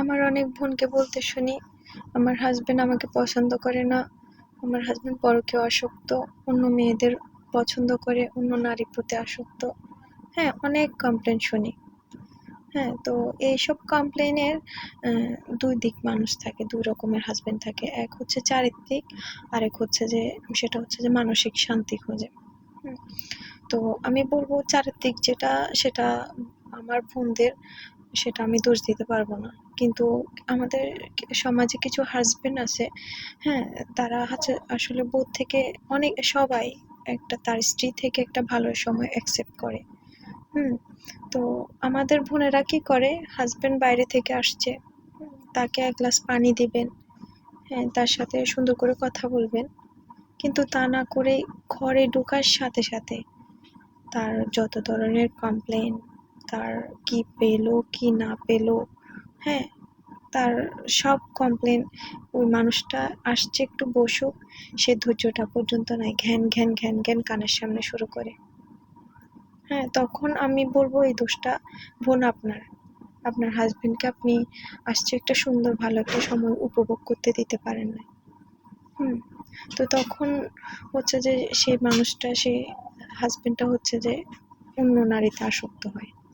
আমার অনেক বোনকে বলতে শুনি, আমার হাজবেন্ড আমাকে পছন্দ করে না, আমার হাজবেন্ড পরকীয় আসক্ত, অন্য মেয়েদের পছন্দ করে, অন্য নারীর প্রতি আসক্ত। হ্যাঁ অনেক কমপ্লেন শুনি। হ্যাঁ তো এইসব কমপ্লেনের দুই দিক মানুষ থাকে, দুই রকমের হাজবেন্ড থাকে। এক হচ্ছে চারিত্রিক আর এক হচ্ছে যে, সেটা হচ্ছে যে মানসিক শান্তি খোঁজে। তো আমি বলব চারিত্রিক যেটা, সেটা আমার বোনদের সেটা আমি দোষ দিতে পারব না। কিন্তু আমাদের সমাজে কিছু হাজবেন্ড আছে হ্যাঁ তারা হচ্ছে আসলে বোধ থেকে অনেক, সবাই একটা, তার স্ত্রী থেকে একটা ভালো সময় অ্যাকসেপ্ট করে। হুম, তো আমাদের বোনেরা কি করে? হাজবেন্ড বাইরে থেকে আসছে, তাকে এক গ্লাস পানি দিবেন হ্যাঁ তার সাথে সুন্দর করে কথা বলবেন। কিন্তু তা না করে ঘরে ঢোকার সাথে সাথে তার যত ধরনের কমপ্লেন তার কি পেল, কি না পেল হ্যাঁ? তার সব কমপ্লেন ওই মানুষটা আসছে একটু বসুক, সে ধৈর্যটা পর্যন্ত নাই, ঘ্যান ঘ্যান ঘ্যান ঘ্যান কানের সামনে শুরু করে। হ্যাঁ তখন আমি বলব এই দোষটা বোন আপনার। আপনার হাজবেন্ডকে আপনি আসছে একটা সুন্দর, ভালো একটা সময় উপভোগ করতে দিতে পারেন না হুম, তো তখন হচ্ছে যে সেই মানুষটা, সেই হাজবেন্ডটা হচ্ছে যে অন্য নারীতে আসক্ত হয়।